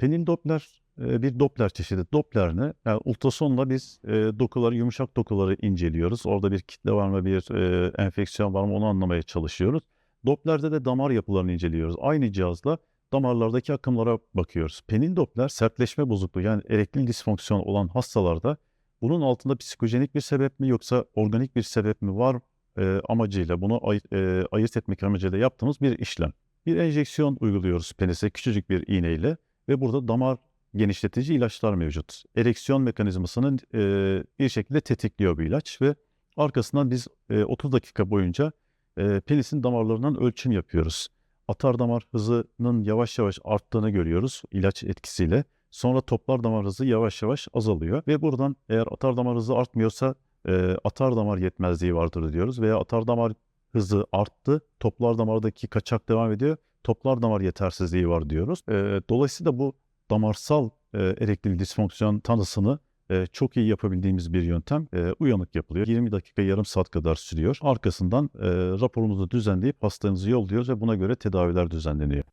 Penil Doppler e, bir Doppler çeşidi. Doppler ne? Yani ultrasonla biz e, dokuları, yumuşak dokuları inceliyoruz. Orada bir kitle var mı, bir e, enfeksiyon var mı onu anlamaya çalışıyoruz. Doppler'de de damar yapılarını inceliyoruz. Aynı cihazla damarlardaki akımlara bakıyoruz. Penil Doppler sertleşme bozukluğu yani erektil disfonksiyon olan hastalarda bunun altında psikojenik bir sebep mi yoksa organik bir sebep mi var e, amacıyla bunu ay- e, ayırt etmek amacıyla yaptığımız bir işlem. Bir enjeksiyon uyguluyoruz penise küçücük bir iğneyle ve burada damar genişletici ilaçlar mevcut. Ereksiyon mekanizmasını e, bir şekilde tetikliyor bu ilaç ve arkasından biz e, 30 dakika boyunca e, penisin damarlarından ölçüm yapıyoruz. Atar damar hızının yavaş yavaş arttığını görüyoruz ilaç etkisiyle. Sonra toplar damar hızı yavaş yavaş azalıyor ve buradan eğer atar damar hızı artmıyorsa e, atar damar yetmezliği vardır diyoruz veya atar damar hızı arttı, toplar damardaki kaçak devam ediyor, toplar damar yetersizliği var diyoruz. E, dolayısıyla bu damarsal e, erektil disfonksiyon tanısını e, çok iyi yapabildiğimiz bir yöntem e, uyanık yapılıyor. 20 dakika yarım saat kadar sürüyor. Arkasından e, raporumuzu düzenleyip hastamızı yolluyoruz ve buna göre tedaviler düzenleniyor.